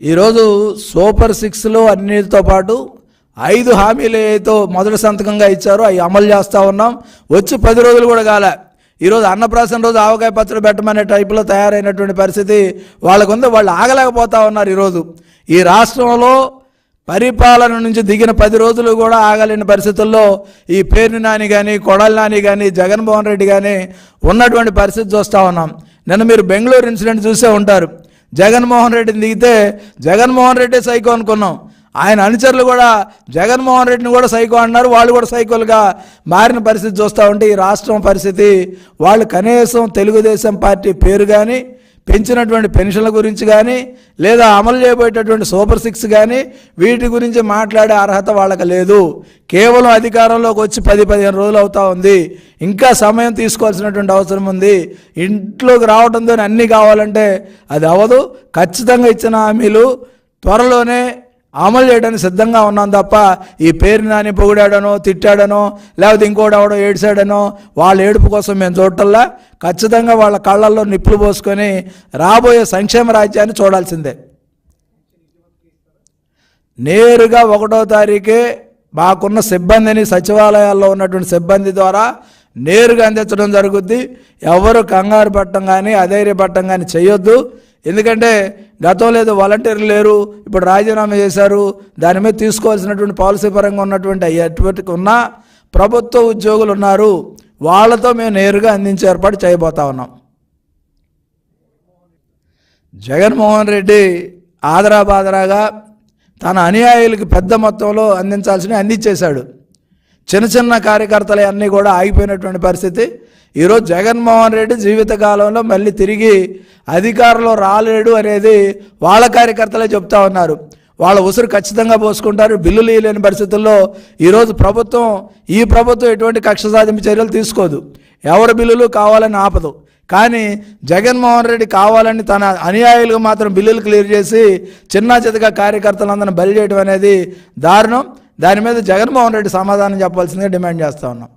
ఈరోజు సూపర్ సిక్స్లో అన్నిటితో పాటు ఐదు హామీలు ఏదో మొదటి సంతకంగా ఇచ్చారో. అవి అమలు చేస్తూ ఉన్నాం. వచ్చి పది రోజులు కూడా కాలే. ఈరోజు అన్నప్రాసన రోజు ఆవకాయ పచ్చడి పెట్టమనే టైపులో తయారైనటువంటి పరిస్థితి వాళ్ళకుంది. వాళ్ళు ఆగలేకపోతా ఉన్నారు ఈరోజు. ఈ రాష్ట్రంలో పరిపాలన నుంచి దిగిన పది రోజులు కూడా ఆగలేని పరిస్థితుల్లో ఈ పేరు నాని కానీ కొడల నాని కానీ జగన్మోహన్ రెడ్డి కానీ ఉన్నటువంటి పరిస్థితి చూస్తూ ఉన్నాం. నిన్న మీరు బెంగళూరు ఇన్సిడెంట్ చూసే ఉంటారు. జగన్మోహన్ రెడ్డిని దిగితే జగన్మోహన్ రెడ్డి సైకో అనుకున్నాం. ఆయన అనుచరులు కూడా జగన్మోహన్ రెడ్డిని కూడా సైకో అన్నారు. వాళ్ళు కూడా సైకోలుగా మారిన పరిస్థితి చూస్తూ ఉంటే ఈ రాష్ట్రం పరిస్థితి వాళ్ళు కనీసం తెలుగుదేశం పార్టీ పేరు కానీ పెంచినటువంటి పెన్షన్ల గురించి కానీ లేదా అమలు చేయబోయేటటువంటి సూపర్ సిక్స్ కానీ వీటి గురించి మాట్లాడే అర్హత వాళ్ళకి లేదు. కేవలం అధికారంలోకి వచ్చి పది పదిహేను రోజులు అవుతా ఉంది. ఇంకా సమయం తీసుకోవాల్సినటువంటి అవసరం ఉంది. ఇంట్లోకి రావడంతో అన్నీ కావాలంటే అది అవ్వదు. ఖచ్చితంగా ఇచ్చిన హామీలు త్వరలోనే అమలు చేయడానికి సిద్ధంగా ఉన్నాం తప్ప ఈ పేరు నాని పొగిడాడనో తిట్టాడనో లేకపోతే ఇంకోటి ఎవడో ఏడ్చాడనో వాళ్ళ ఏడుపు కోసం మేము చూడటల్లా ఖచ్చితంగా వాళ్ళ కళ్ళల్లో నిప్పులు పోసుకొని రాబోయే సంక్షేమ రాజ్యాన్ని చూడాల్సిందే. నేరుగా ఒకటో తారీఖే మాకున్న సిబ్బందిని సచివాలయాల్లో ఉన్నటువంటి సిబ్బంది ద్వారా నేరుగా అందించడం జరుగుద్ది. ఎవరు కంగారు పట్టడం కానీ అధైర్యపడటం కానీ చేయొద్దు. ఎందుకంటే గతం లేదు వాలంటీర్లు లేరు ఇప్పుడు రాజీనామా చేశారు దాని మీద తీసుకోవాల్సినటువంటి పాలసీ పరంగా ఉన్నటువంటి ఎటువంటి ఉన్న ప్రభుత్వ ఉద్యోగులు ఉన్నారు వాళ్ళతో మేము నేరుగా అందించే ఏర్పాటు చేయబోతా ఉన్నాం. జగన్మోహన్ రెడ్డి ఆదరాబాదరాగా తన అనుయాయులకి పెద్ద మొత్తంలో అందించాల్సినవి అందించేశాడు చిన్న చిన్న కార్యకర్తలు అన్నీ కూడా ఆగిపోయినటువంటి పరిస్థితి. ఈరోజు జగన్మోహన్ రెడ్డి జీవితకాలంలో మళ్ళీ తిరిగి అధికారంలో రాలేడు అనేది వాళ్ళ కార్యకర్తలే చెప్తా ఉన్నారు. వాళ్ళ ఉసురు ఖచ్చితంగా పోసుకుంటారు. బిల్లులు ఇవ్వలేని పరిస్థితుల్లో ఈరోజు ప్రభుత్వం ఈ ప్రభుత్వం ఎటువంటి కక్ష సాధింపు చర్యలు తీసుకోదు. ఎవరి బిల్లులు కావాలని ఆపదు. కానీ జగన్మోహన్ రెడ్డి కావాలని తన అనుయాయులకు మాత్రం బిల్లులు క్లియర్ చేసి చిన్న చితక కార్యకర్తలందరిని బలి చేయడం అనేది దారుణం. దాని మీద జగన్మోహన్ రెడ్డి సమాధానం చెప్పాల్సిందిగా డిమాండ్ చేస్తా ఉన్నాం.